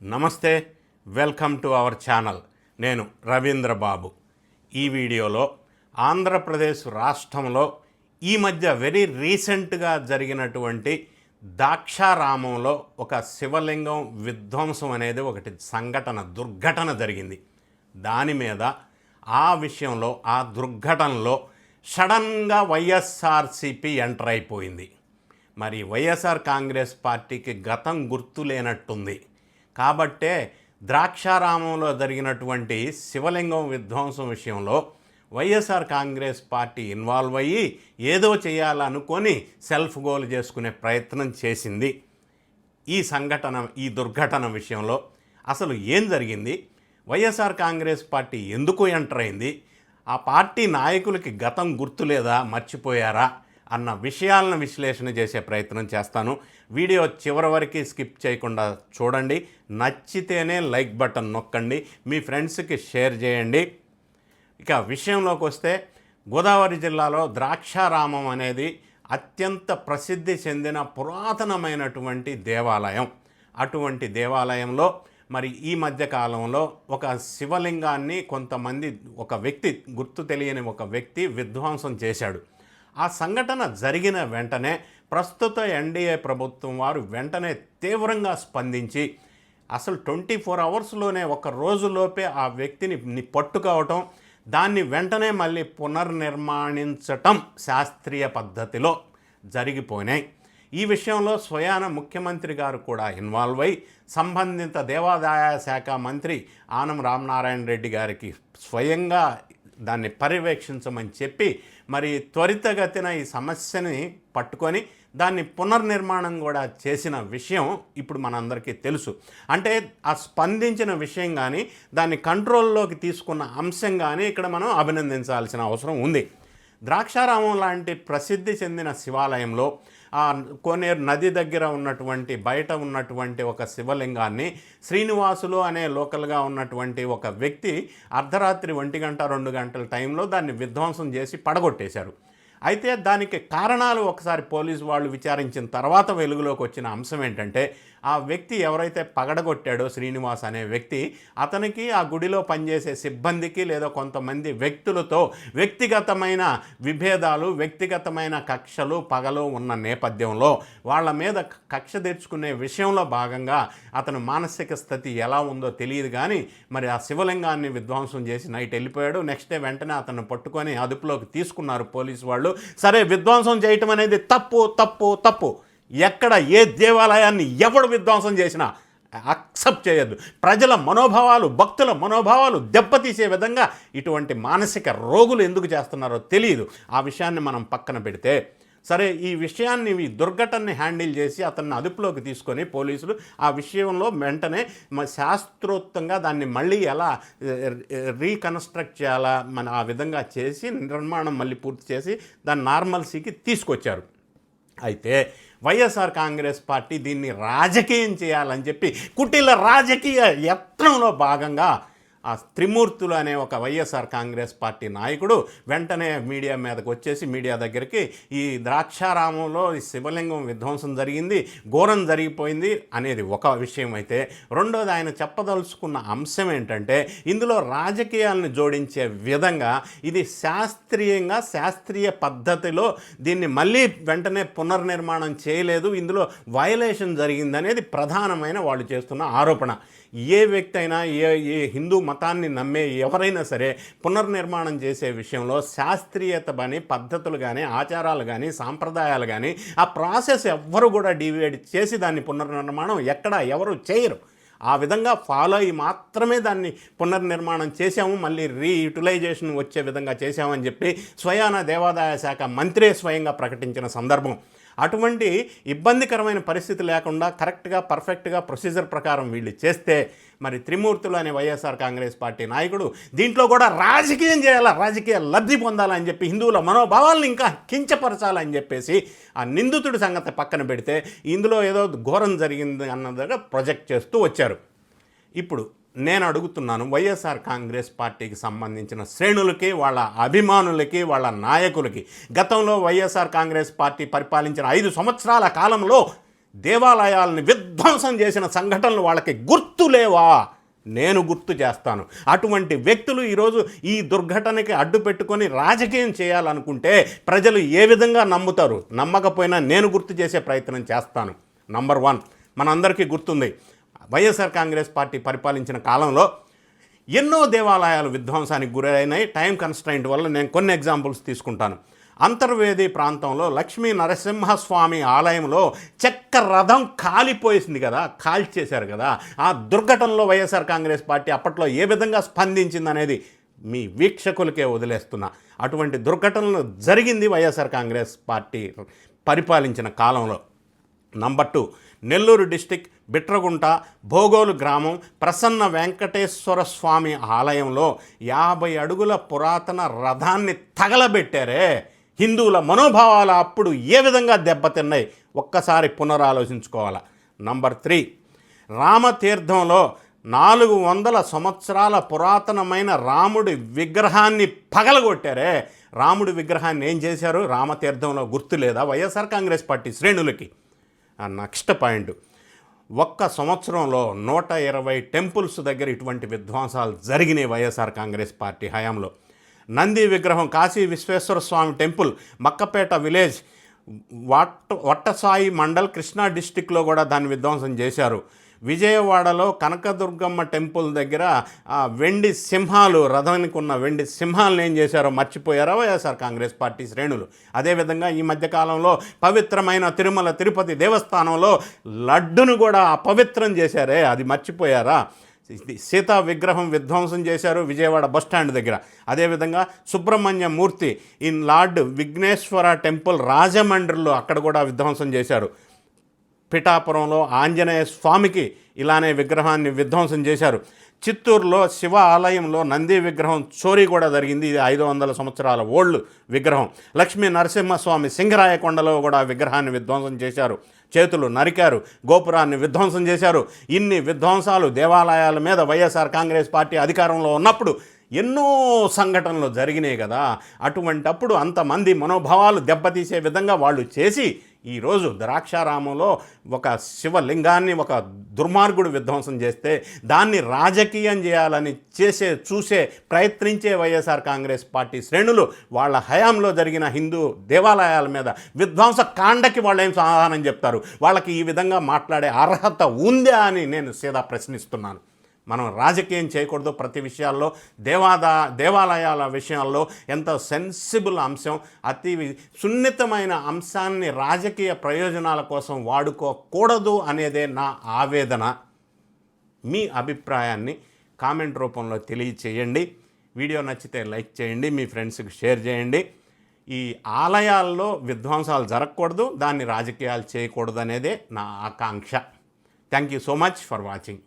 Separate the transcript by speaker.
Speaker 1: నమస్తే welcome to our channel. నేను రవీంద్ర బాబు. ఈ వీడియోలో ఆంధ్రప్రదేశ్ రాష్ట్రంలో ఈ మధ్య వెరీ రీసెంట్గా జరిగినటువంటి దాక్షారామంలో ఒక శివలింగం విధ్వంసం అనేది ఒకటి సంఘటన దుర్ఘటన జరిగింది. దాని మీద ఆ విషయంలో ఆ దుర్ఘటనలో సడన్గా వైఎస్ఆర్సిపి ఎంటర్ అయిపోయింది. మరి వైఎస్ఆర్ కాంగ్రెస్ పార్టీకి గతం గుర్తు లేనట్టుంది కాబట్టే ద్రాక్షారామంలో జరిగినటువంటి శివలింగం విధ్వంసం విషయంలో వైఎస్ఆర్ కాంగ్రెస్ పార్టీ ఇన్వాల్వ్ అయ్యి ఏదో చేయాలనుకొని సెల్ఫ్ గోల్ చేసుకునే ప్రయత్నం చేసింది ఈ సంఘటన ఈ దుర్ఘటన విషయంలో. అసలు ఏం జరిగింది? వైఎస్ఆర్ కాంగ్రెస్ పార్టీ ఎందుకు ఎంటర్ అయింది? ఆ పార్టీ నాయకులకి గతం గుర్తులేదా? మర్చిపోయారా? అన్న విషయాలను విశ్లేషణ చేసే ప్రయత్నం చేస్తాను. వీడియో చివరి వరకు స్కిప్ చేయకుండా చూడండి. నచ్చితేనే లైక్ బటన్ నొక్కండి. మీ ఫ్రెండ్స్కి షేర్ చేయండి. ఇక విషయంలోకి వస్తే గోదావరి జిల్లాలో ద్రాక్షారామం అనేది అత్యంత ప్రసిద్ధి చెందిన పురాతనమైనటువంటి దేవాలయం. అటువంటి దేవాలయంలో మరి ఈ మధ్య కాలంలో ఒక శివలింగాన్ని కొంతమంది ఒక వ్యక్తి గుర్తు తెలియని ఒక వ్యక్తి విధ్వంసం చేశాడు. ఆ సంఘటన జరిగిన వెంటనే ప్రస్తుత ఎన్డీఏ ప్రభుత్వం వారు వెంటనే తీవ్రంగా స్పందించి అసలు ట్వంటీ ఫోర్ అవర్స్లోనే ఒక రోజులోపే ఆ వ్యక్తిని పట్టుకోవటం దాన్ని వెంటనే మళ్ళీ పునర్నిర్మాణించటం శాస్త్రీయ పద్ధతిలో జరిగిపోయినాయి. ఈ విషయంలో స్వయాన ముఖ్యమంత్రి గారు కూడా ఇన్వాల్వ్ అయి సంబంధిత దేవాదాయ శాఖ మంత్రి ఆనం రామనారాయణ రెడ్డి గారికి స్వయంగా దాన్ని పర్యవేక్షించమని చెప్పి మరి త్వరితగతిన ఈ సమస్యని పట్టుకొని దాన్ని పునర్నిర్మాణం కూడా చేసిన విషయం ఇప్పుడు మనందరికీ తెలుసు. అంటే ఆ స్పందించిన విషయం కానీ దాన్ని కంట్రోల్లోకి తీసుకున్న అంశం కానీ ఇక్కడ మనం అభినందించాల్సిన అవసరం ఉంది. ద్రాక్షారామం లాంటి ప్రసిద్ధి చెందిన శివాలయంలో ఆ కోనేరు నది దగ్గర ఉన్నటువంటి బయట ఉన్నటువంటి ఒక శివలింగాన్ని శ్రీనివాసులు అనే లోకల్గా ఉన్నటువంటి ఒక వ్యక్తి అర్ధరాత్రి ఒంటి గంట రెండు గంటల టైంలో దాన్ని విధ్వంసం చేసి పడగొట్టేశారు. అయితే దానికి కారణాలు ఒకసారి పోలీసు వాళ్ళు విచారించిన తర్వాత వెలుగులోకి వచ్చిన అంశం ఏంటంటే ఆ వ్యక్తి ఎవరైతే పగడగొట్టాడో శ్రీనివాస్ అనే వ్యక్తి అతనికి ఆ గుడిలో పనిచేసే సిబ్బందికి లేదా కొంతమంది వ్యక్తులతో వ్యక్తిగతమైన విభేదాలు వ్యక్తిగతమైన కక్షలు పగలు ఉన్న నేపథ్యంలో వాళ్ళ మీద కక్ష తెచ్చుకునే విషయంలో భాగంగా అతను మానసిక స్థితి ఎలా ఉందో తెలియదు కానీ మరి ఆ శివలింగాన్ని విధ్వంసం చేసి నైట్ వెళ్ళిపోయాడు. నెక్స్ట్ డే వెంటనే అతను పట్టుకొని అదుపులోకి తీసుకున్నారు పోలీసు వాళ్ళు. సరే విధ్వంసం చేయటం అనేది తప్పు తప్పు తప్పు. ఎక్కడ ఏ దేవాలయాన్ని ఎవడు విధ్వంసం చేసినా అక్సెప్ట్ చేయొద్దు. ప్రజల మనోభావాలు భక్తుల మనోభావాలు దెబ్బతీసే విధంగా ఇటువంటి మానసిక రోగులు ఎందుకు చేస్తున్నారో తెలియదు. ఆ విషయాన్ని మనం పక్కన పెడితే సరే ఈ విషయాన్ని ఈ దుర్ఘటనని హ్యాండిల్ చేసి అతన్ని అదుపులోకి తీసుకొని పోలీసులు ఆ విషయంలో వెంటనే మ- శాస్త్రోక్తంగా దాన్ని మళ్ళీ ఎలా రీకన్స్ట్రక్ట్ చేయాలా మన ఆ విధంగా చేసి నిర్మాణం మళ్ళీ పూర్తి చేసి దాన్ని నార్మల్సీకి తీసుకొచ్చారు. అయితే వైఎస్ఆర్ కాంగ్రెస్ పార్టీ దీన్ని రాజకీయం చేయాలని చెప్పి కుటీల రాజకీయ యత్నంలో భాగంగా ఆ త్రిమూర్తులు అనే ఒక వైఎస్ఆర్ కాంగ్రెస్ పార్టీ నాయకుడు వెంటనే మీడియా మీదకు వచ్చేసి మీడియా దగ్గరికి ఈ ద్రాక్షారామంలో ఈ శివలింగం విధ్వంసం జరిగింది ఘోరం జరిగిపోయింది అనేది ఒక విషయం అయితే. రెండోది ఆయన చెప్పదలుచుకున్న అంశం ఏంటంటే ఇందులో రాజకీయాలను జోడించే విధంగా ఇది శాస్త్రీయంగా శాస్త్రీయ పద్ధతిలో దీన్ని మళ్ళీ వెంటనే పునర్నిర్మాణం చేయలేదు. ఇందులో వయలేషన్ జరిగిందనేది ప్రధానమైన వాళ్ళు చేస్తున్న ఆరోపణ. ఏ వ్యక్తి అయినా ఏ ఏ హిందూ మతాన్ని నమ్మే ఎవరైనా సరే పునర్నిర్మాణం చేసే విషయంలో శాస్త్రీయత కానీ పద్ధతులు కానీ ఆచారాలు కానీ సాంప్రదాయాలు కానీ ఆ ప్రాసెస్ ఎవ్వరు కూడా డివైడ్ చేసి దాన్ని పునర్నిర్మాణం ఎక్కడ ఎవరు చేయరు. ఆ విధంగా ఫాలో అయ్యి మాత్రమే దాన్ని పునర్నిర్మాణం చేశాము మళ్ళీ రీయూటిలైజేషన్ వచ్చే విధంగా చేశామని చెప్పి స్వయాన దేవాదాయ శాఖ మంత్రే స్వయంగా ప్రకటించిన సందర్భం. అటువంటి ఇబ్బందికరమైన పరిస్థితి లేకుండా కరెక్ట్గా పర్ఫెక్ట్గా ప్రొసీజర్ ప్రకారం వీళ్ళు చేస్తే మరి త్రిమూర్తులు అనే వైఎస్ఆర్ కాంగ్రెస్ పార్టీ నాయకుడు దీంట్లో కూడా రాజకీయం చేయాలా రాజకీయ లబ్ధి పొందాలని చెప్పి హిందువుల మనోభావాలను ఇంకా కించపరచాలని చెప్పేసి ఆ నిందితుడి సంగతి పక్కన పెడితే ఇందులో ఏదో ఘోరం జరిగింది అన్నదిగా ప్రొజెక్ట్ చేస్తూ వచ్చారు. ఇప్పుడు నేను అడుగుతున్నాను వైఎస్ఆర్ కాంగ్రెస్ పార్టీకి సంబంధించిన శ్రేణులకి వాళ్ళ అభిమానులకి వాళ్ళ నాయకులకి. గతంలో వైఎస్ఆర్ కాంగ్రెస్ పార్టీ పరిపాలించిన ఐదు సంవత్సరాల కాలంలో దేవాలయాలను విధ్వంసం విధ్వంసం చేసిన సంఘటనలు వాళ్ళకి గుర్తులేవా నేను గుర్తు చేస్తాను. అటువంటి వ్యక్తులు ఈరోజు ఈ దుర్ఘటనకి అడ్డు పెట్టుకొని రాజకీయం చేయాలనుకుంటే ప్రజలు ఏ విధంగా నమ్ముతారు? నమ్మకపోయినా నేను గుర్తు చేసే ప్రయత్నం చేస్తాను. నంబర్ వన్ మనందరికీ గుర్తుంది. వైఎస్ఆర్ కాంగ్రెస్ పార్టీ పరిపాలించిన కాలంలో ఎన్నో దేవాలయాలు విధ్వంసానికి గురైనాయి. టైం కన్స్ట్రైంట్ వల్ల నేను కొన్ని ఎగ్జాంపుల్స్ తీసుకుంటాను. అంతర్వేది ప్రాంతంలో లక్ష్మీ నరసింహస్వామి ఆలయంలో చెక్క రథం కాలిపోయేసింది కదా కాల్చేశారు కదా. ఆ దుర్ఘటనలో వైఎస్ఆర్ కాంగ్రెస్ పార్టీ అప్పట్లో ఏ విధంగా స్పందించిందనేది మీ వీక్షకులకే వదిలేస్తున్నా. అటువంటి దుర్ఘటనలు జరిగింది వైఎస్ఆర్ కాంగ్రెస్ పార్టీ పరిపాలించిన కాలంలో. Number two Nellore district Bitragunta Bhogolu గ్రామం ప్రసన్న వెంకటేశ్వర స్వామి ఆలయంలో యాభై అడుగుల పురాతన రథాన్ని తగలబెట్టారే. హిందువుల మనోభావాలు అప్పుడు ఏ విధంగా దెబ్బతిన్నాయి? ఒక్కసారి పునరాలోచించుకోవాలా. నంబర్ త్రీ రామతీర్థంలో నాలుగు వందల సంవత్సరాల పురాతనమైన రాముడి విగ్రహాన్ని పగలగొట్టారే. రాముడి విగ్రహాన్ని ఏం చేశారు? రామతీర్థంలో గుర్తు లేదా వైఎస్ఆర్ కాంగ్రెస్ పార్టీ శ్రేణులకి. నెక్స్ట్ పాయింట్ ఒక్క సంవత్సరంలో నూట ఇరవై టెంపుల్స్ దగ్గర ఇటువంటి విధ్వంసాలు జరిగినాయి వైఎస్ఆర్ కాంగ్రెస్ పార్టీ హయాంలో. నంది విగ్రహం కాశీ విశ్వేశ్వర స్వామి టెంపుల్ మక్కపేట విలేజ్ వట్ట వట్టసాయి మండల్ కృష్ణా డిస్టిక్లో కూడా దాన్ని విధ్వంసం చేశారు. విజయవాడలో కనకదుర్గమ్మ టెంపుల్ దగ్గర ఆ వెండి సింహాలు రథానికి ఉన్న వెండి సింహాలను ఏం చేశారో మర్చిపోయారో వైఎస్ఆర్ కాంగ్రెస్ పార్టీ శ్రేణులు? అదేవిధంగా ఈ మధ్యకాలంలో పవిత్రమైన తిరుమల తిరుపతి దేవస్థానంలో లడ్డును కూడా అపవిత్రం చేశారే అది మర్చిపోయారా? సీతా విగ్రహం విధ్వంసం చేశారు విజయవాడ బస్ స్టాండ్ దగ్గర. అదేవిధంగా Subrahmanya Murthy in lord Vighneswara temple రాజమండ్రిలో అక్కడ కూడా విధ్వంసం చేశారు. పిఠాపురంలో ఆంజనేయ స్వామికి ఇలానే విగ్రహాన్ని విధ్వంసం చేశారు. చిత్తూరులో శివ ఆలయంలో నంది విగ్రహం చోరీ కూడా జరిగింది. ఇది ఐదు వందల సంవత్సరాల ఓల్డ్ విగ్రహం. లక్ష్మీ నరసింహస్వామి సింగరాయకొండలో కూడా విగ్రహాన్ని విధ్వంసం చేశారు. చేతులు నరికారు. గోపురాన్ని విధ్వంసం చేశారు. ఇన్ని విధ్వంసాలు దేవాలయాల మీద వైఎస్ఆర్ కాంగ్రెస్ పార్టీ అధికారంలో ఉన్నప్పుడు ఎన్నో సంఘటనలు జరిగినాయి కదా. అటువంటప్పుడు అంతమంది మనోభావాలు దెబ్బతీసే విధంగా వాళ్ళు చేసి ఈరోజు ద్రాక్షారామంలో ఒక శివలింగాన్ని ఒక దుర్మార్గుడు విధ్వంసం చేస్తే దాన్ని రాజకీయం చేయాలని చేసే చూసే ప్రయత్నించే వైఎస్ఆర్ కాంగ్రెస్ పార్టీ శ్రేణులు వాళ్ళ హయాంలో జరిగిన హిందూ దేవాలయాల మీద విధ్వంస కాండకి వాళ్ళు ఏం సమాధానం చెప్తారు? వాళ్ళకి ఈ విధంగా మాట్లాడే అర్హత ఉందా అని నేను సీదా ప్రశ్నిస్తున్నాను. మనం రాజకీయం చేయకూడదు ప్రతి విషయాల్లో దేవాదా దేవాలయాల విషయాల్లో ఎంత సెన్సిబుల్ అంశం అతి సున్నితమైన అంశాన్ని రాజకీయ ప్రయోజనాల కోసం వాడుకోకూడదు అనేదే నా ఆవేదన. మీ అభిప్రాయాన్ని కామెంట్ రూపంలో తెలియచేయండి. వీడియో నచ్చితే లైక్ చేయండి మీ ఫ్రెండ్స్కి షేర్ చేయండి. ఈ ఆలయాల్లో విధ్వంసాలు జరగకూడదు దాన్ని రాజకీయాలు చేయకూడదు అనేదే నా ఆకాంక్ష. Thank you so much for watching.